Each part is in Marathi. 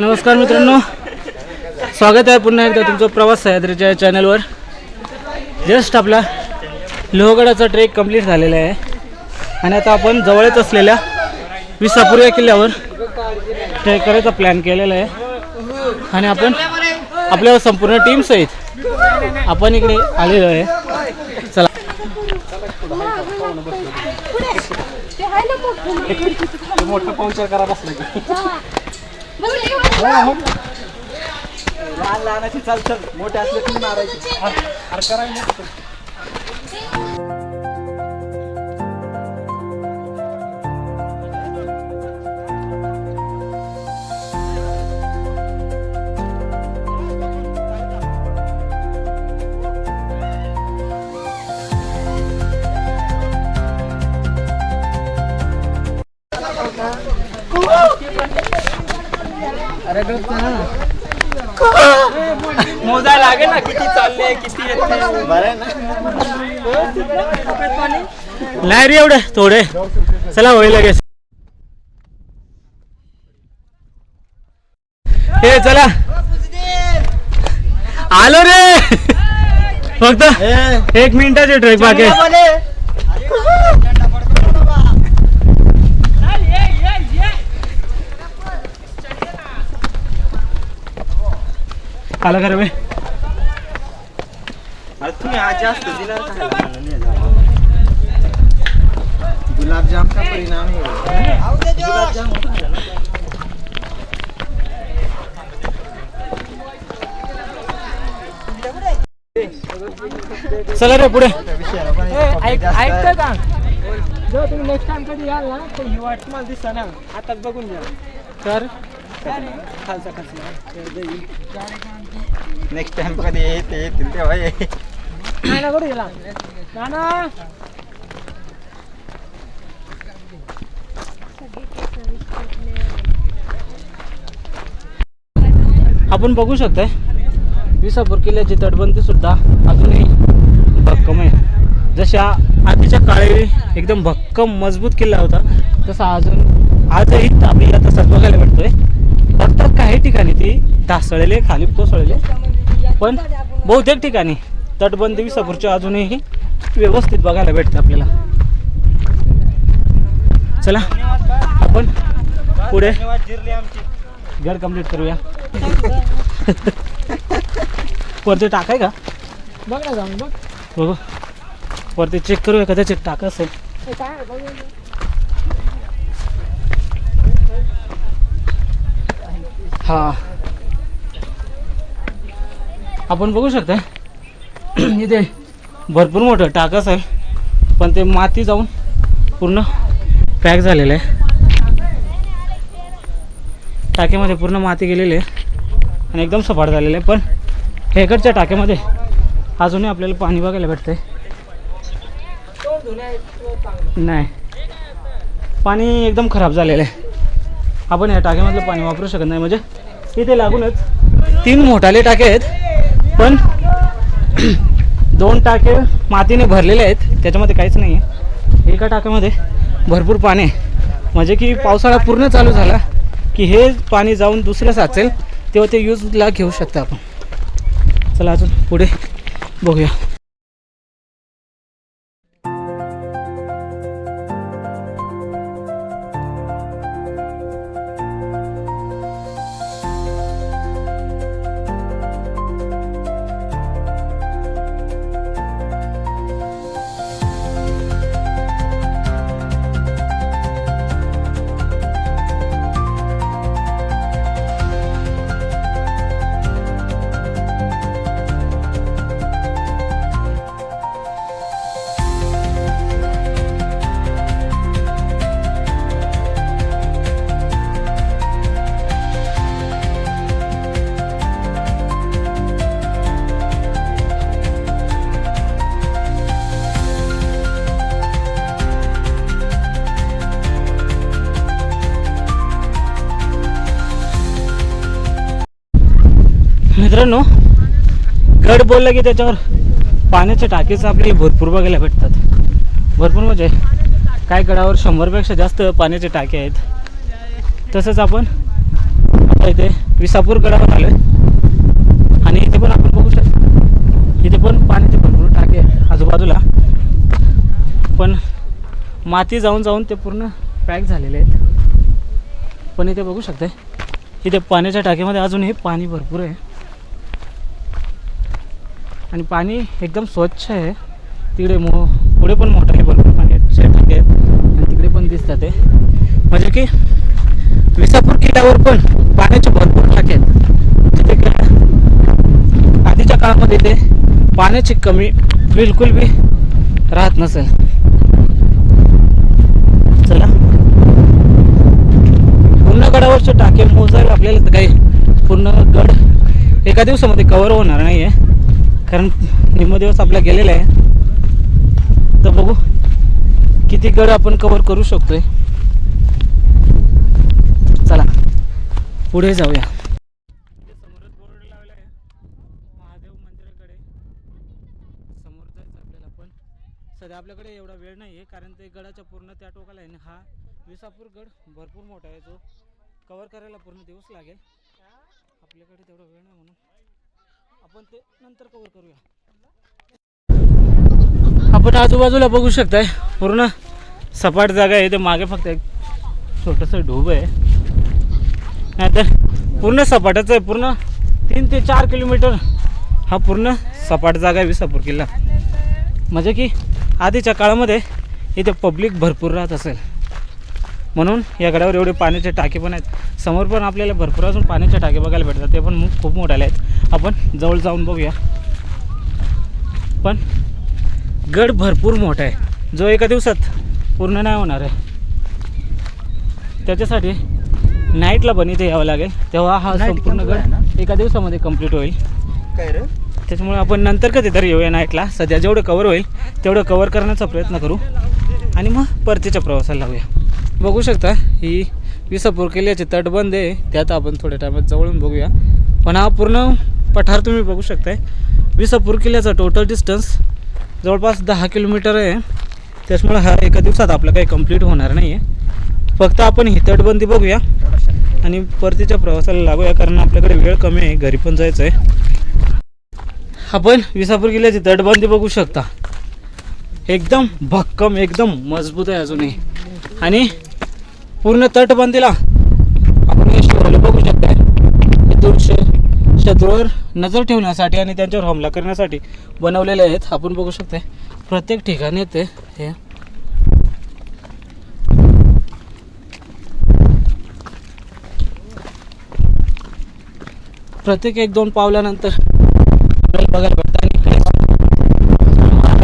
नमस्कार मित्रांनो. स्वागत आहे पुन्हा एकदा तुमचं प्रवास सह्याद्रीच्या चॅनलवर जस्ट आपला लोहगडाचा ट्रेक कंप्लीट झालेला आहे. आणि आता आपण जवळच असलेल्या विसापूर या किल्ल्यावर ट्रेक करायचा प्लॅन केलेला आहे. आणि आपण आपल्या संपूर्ण टीमसहित आपण इकडे आलेलो आहे. चला. मोठं. पाहुणचार करा बसला की. लहान लहानाची चाल चल. मोठे असले की मारायची. अरे मोजा लागेल ना किती चालले किती नाही रे एवढे थोडे. चला होईल लगेच. हे चला. आलो रे. फक्त एक मिनिटाचे ट्रेक बाकी आहे. आला का रे बे? तुम्ही आज जास्त दिला गुलाबजाम का परिणाम है गुलाबजाम चला रे पुढे. ऐकतं का? जर तुम्ही नेक्स्ट टाइम कधी याल ना तर ही वाट तुम्हाला दिसतं ना आता बघून घ्या. तर? खालचा खालचा. नेक्स्ट टाइम कधी येते येतील तेव्हा ये. नाना करू गेला? नाना? आपण बघू शकताय. विसापूर किल्ल्याची तटबंदी सुद्धा अजूनही भक्कम आहे. जशा आधीच्या काळी एकदम भक्कम मजबूत किल्ला होता तसा अजून आजही आपल्याला तसाच बघायला भेटतोय. फक्त काही ठिकाणी ती ढासळले खाली कोसळले पण बहुतेक ठिकाणी तटबंदी विसापूरच्या अजूनही व्यवस्थित बघायला भेटते आपल्याला. चला आपण पुढे गड कंप्लीट करूया. वरती टाकाय का? बघ ना जाऊन बघ. बघू वरती चेक करूया कदाचित टाका असेल. हे. हा. आपण बघू शकता. इथे भरपूर मोठं टाकस आहे पण ते माती जाऊन पूर्ण पॅक झालेलं आहे. टाक्यामध्ये पूर्ण माती गेलेली आहे. आणि एकदम सपाट झालेलं आहे. पण हेकडच्या टाक्यामध्ये अजूनही आपल्याला पाणी बघायला भेटतंय. नाही. पाणी एकदम खराब झालेलं आहे. आपण या टाक्यामधलं पाणी वापरू शकत नाही. म्हणजे इथे लागूनच तीन मोठाले टाके आहेत. पण दोन टाके मातीने भरलेले आहेत. त्याच्यामध्ये काहीच नाही आहे एका टाक्यामध्ये भरपूर पाणी आहे. म्हणजे की पावसाळा पूर्ण चालू झाला की हे पाणी जाऊन दुसरं साचेल तेव्हा ते यूजला घेऊ शकता आपण. चला अजून पुढे बघूया. मित्रांनो गड बोललं की त्याच्यावर पाण्याच्या टाकीच आपल्याला भरपूर बघायला भेटतात. भरपूर म्हणजे काय गडावर शंभरपेक्षा जास्त पाण्याचे टाके आहेत. तसंच आपण इथे विसापूर गडावर आलो आणि इथे पण आपण बघू शकतो. इथे पण पाण्याचे भरपूर टाके आजूबाजूला. पण माती जाऊन जाऊन ते पूर्ण पॅक झालेले आहेत. पण इथे बघू शकते इथे पाण्याच्या टाकीमध्ये अजूनही पाणी भरपूर आहे. आणि पाणी एकदम स्वच्छ आहे. तिकडे मो पुढे पण मोठं आहे भरपूर पाणी आहे. आहेत आणि तिकडे पण दिसतात ते म्हणजे की विसापूर किल्ल्यावर पण पाण्याचे भरपूर टाके आहेत. तिथे काय आधीच्या काळामध्ये ते पाण्याची कमी बिलकुल बी राहत नसेल चला. पूर्ण गडावरचे टाके मोजायला आपल्याला तर काही पूर्ण गड एका दिवसामध्ये कवर होणार नाही आहे कारण निम्म दिवस आपला गेलेला आहे. तर बघू किती गड आपण कवर करू शकतोय. चला पुढे जाऊया. समोरच लावला आहे महादेव मंदिराकडे आपल्याला पण. सध्या आपल्याकडे एवढा वेळ नाही आहे कारण ते गडाच्या पूर्ण त्या टोकाला आहे ना हा विसापूर गड भरपूर मोठा आहे. जो कवर करायला पूर्ण दिवस लागेल. आपल्याकडे तेवढा वेळ नाही म्हणून. आपण ते नंतर कवर करूया. आपण आजूबाजूला बघू शकताय पूर्ण सपाट जागा आहे. ते मागे फक्त एक छोटंसं ढोब आहे. नाहीतर पूर्ण सपाटाचं आहे. पूर्ण तीन ते चार किलोमीटर हा पूर्ण सपाट जागा आहे विसापूर किल्ला. म्हणजे की आधीच्या काळामध्ये इथे पब्लिक भरपूर राहत असेल. म्हणून या गडावर एवढे पाण्याचे टाके पण आहेत. समोर पण आपल्याला भरपूर अजून पाण्याचे टाके बघायला भेटतात. ते पण खूप मोठाले आहेत. आपण जवळ जाऊन बघूया. पण गड भरपूर मोठा आहे. जो एका दिवसात पूर्ण नाही होणार आहे. त्याच्यासाठी नाईटला पण इथे यावं लागेल. तेव्हा हा संपूर्ण? गड एका दिवसामध्ये कंप्लीट होईल. काय रे? त्याच्यामुळे आपण नंतर कधीतरी येऊया नाईटला. सध्या जेवढं कवर होईल तेवढं कवर करण्याचा प्रयत्न करू. आणि मग परतीच्या प्रवासाला लावूया. बघू शकता ही विसापूर किल्ल्याची तटबंद आहे. त्यात आपण थोड्या टायमात जवळून बघूया. पण हा पूर्ण पठार तुम्ही बघू शकताय. विसापूर किल्ल्याचा टोटल डिस्टन्स जवळपास दहा किलोमीटर आहे. त्याच्यामुळे हा एका दिवसात आपलं काही कंप्लीट होणार नाही आहे फक्त आपण ही तटबंदी बघूया. आणि परतीच्या प्रवासाला लागूया कारण आपल्याकडे वेळ कमी आहे. घरी पण जायचं आहे आपण विसापूर किल्ल्याची तटबंदी बघू शकता. एकदम भक्कम एकदम मजबूत आहे अजूनही. आणि पूर्ण तटबंदीला आपण हे शिवलं बघू शकता इथून श- शत्रूवर नजर ठेवण्यासाठी आणि त्यांच्यावर हमला करण्यासाठी बनवलेले आहेत. आपण बघू शकता प्रत्येक ठिकाणी येते हे. प्रत्येक एक दोन पावल्यानंतर बघायला भेटतं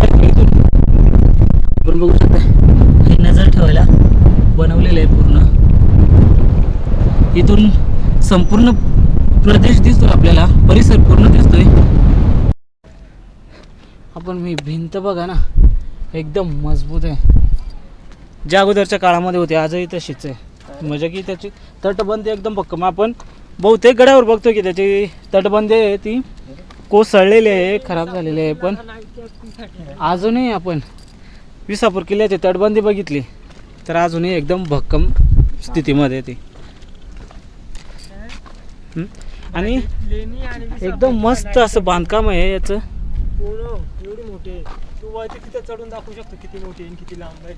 आणि इथून आपण बघू शकता हे नजर ठेवायला बनवलेलं आहे पूर्ण. इथून संपूर्ण प्रदेश दिसतो आपल्याला परिसर पूर्ण दिसतोय. आपण मी भिंत बघा ना एकदम मजबूत आहे. ज्या अगोदरच्या काळामध्ये होते आजही तशीच आहे. म्हणजे की त्याची तटबंदी एकदम भक्कम आपण बहुतेक गडावर बघतो की त्याची तटबंदी आहे ती कोसळलेली आहे खराब झालेली आहे. पण अजूनही आपण विसापूर किल्ल्याची तटबंदी बघितली तर अजूनही एकदम भक्कम स्थितीमध्ये आहे ती. आणि एकदम मस्त असं बांधकाम आहे याचं. पूर्ण एवढी मोठी आहे. तू तिथे चढून दाखवू शकतो किती मोठी आहे किती लांब आहे.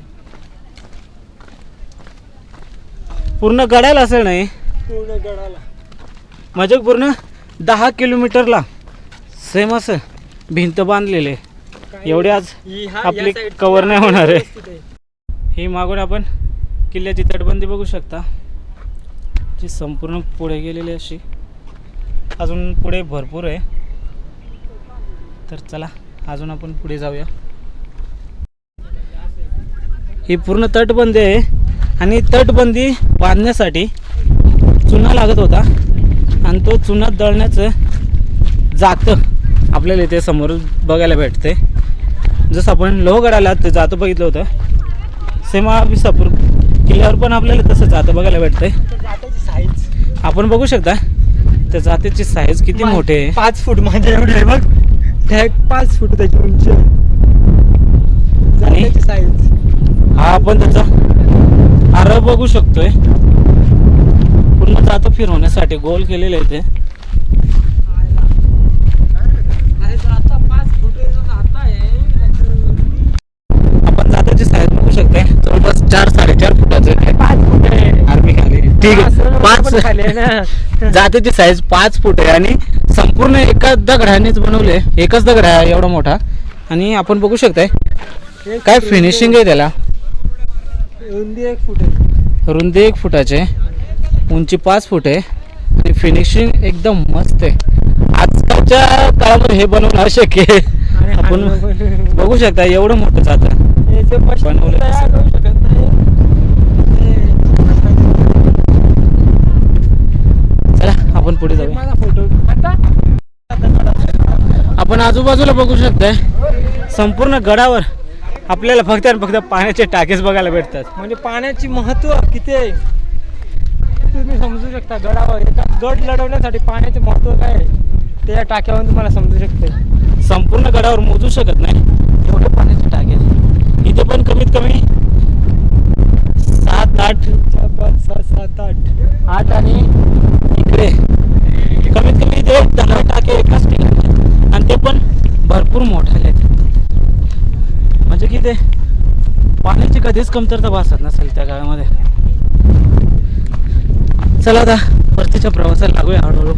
पूर्ण गडायला असेल नाही पूर्ण गडाला. म्हणजे पूर्ण दहा किलोमीटरला. सेम असं. भिंत बांधलेले एवढे आज आपली cover नाही होणार आहे. ही मागून आपण किल्ल्याची तटबंदी बघू शकता. जी संपूर्ण पुढे गेलेली अशी. अजून पुढे भरपूर आहे. तर चला अजून आपण पुढे जाऊया. ही पूर्ण तटबंदी आहे आणि तटबंदी बांधण्यासाठी चुना लागत होता. आणि तो चुना दळण्याचं जातं आपल्याला इथे समोर बघायला भेटते जसं आपण लोहगडाला ते जातं बघितलं होतं. सेम विसापूर किल्ल्यावर पण आपल्याला तसं जातं बघायला भेटतंय. आपण बघू शकता. त्या जातीची साईज किती मोठे आहे? पाच फूट माझ्या एवढे आहे बघ. टॅग पाच फूट त्याची उंची आहे. साईज हा आपण त्याचा आरव बघू शकतोय. मग जातो फिरवण्यासाठी. गोल केलेले आहे ते. आपण जाताची साईज बघू शकते जवळपास चार साडेचार फुटाचे पाच फूट आहे. आर्मी खाली. ठीक आहे. पण पाच खाली आहे ना. जातीची साईज पाच फूट आहे आणि संपूर्ण एकाच दगडानेच बनवले. एकच दगड आहे एवढा मोठा. आणि आपण बघू शकताय काय फिनिशिंग आहे त्याला. रुंदी एक फूट आहे. रुंदी एक फुटाचे उंची पाच फूट आहे. आणि फिनिशिंग एकदम मस्त आहे. आजकालच्या काळामध्ये हे बनवणं अशक्य आहे. आपण बघू शकता एवढं मोठं जातं बनवलं तयार करू शकत नाही चला आपण पुढे जाऊया. आपण आजूबाजूला बघू शकताय. संपूर्ण गडावर आपल्याला फक्त आणि फक्त पाण्याचे टाकेच बघायला भेटतात. म्हणजे पाण्याची महत्त्व किती आहे? तुम्ही समजू शकता गडावर. एका गड लढवण्यासाठी पाण्याचे महत्त्व काय आहे? ते या टाक्यावरून तुम्हाला समजू शकते. संपूर्ण गडावर मोजू शकत नाही. एवढे पाण्याचे टाके. इथे पण कमीत कमी सात आठ सात आठ. आठ आणि इकडे कमीत कमी इथे दहा टाके एकाच ठिकाणी आहेत. आणि ते पण भरपूर मोठे आहेत म्हणजे की ते पाण्याची कधीच कमतरता भासत नसेल त्या काळामध्ये चला आता परतीच्या प्रवासाला लागूया हळूहळू.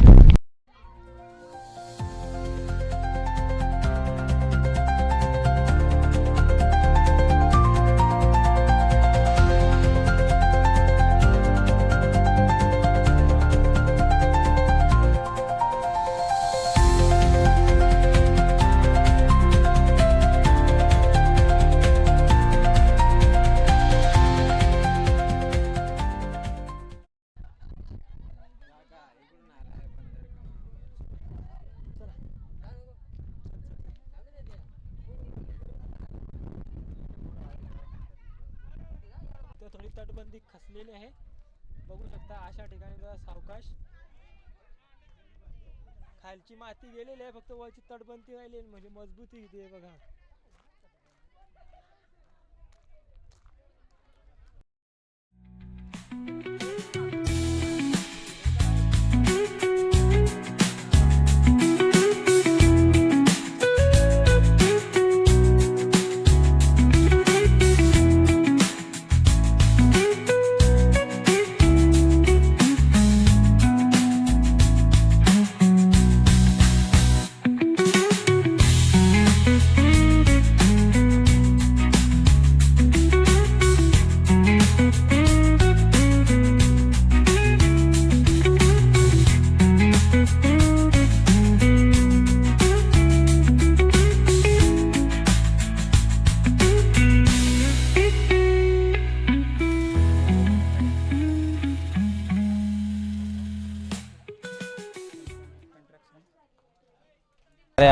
तर थोडी तटबंदी खसलेली आहे. बघू शकता अशा ठिकाणी जरा सावकाश. खालची माती गेलेली आहे फक्त वरची तटबंदी राहिली म्हणजे मजबूती इथे आहे बघा.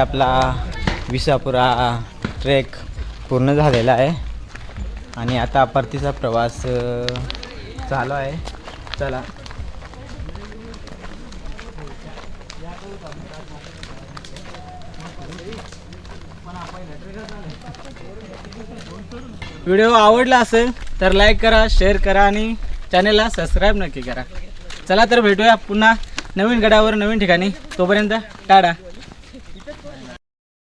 आपला विसापुरा ट्रेक पूर्ण झालेला आहे. आणि आता परतीचा प्रवास चालू आहे. चला. व्हिडिओ आवडला असेल तर लाईक करा शेअर करा आणि चॅनेलला सबस्क्राईब नक्की करा. चला तर भेटूया पुन्हा नवीन गडावर नवीन ठिकाणी. तोपर्यंत टाटा.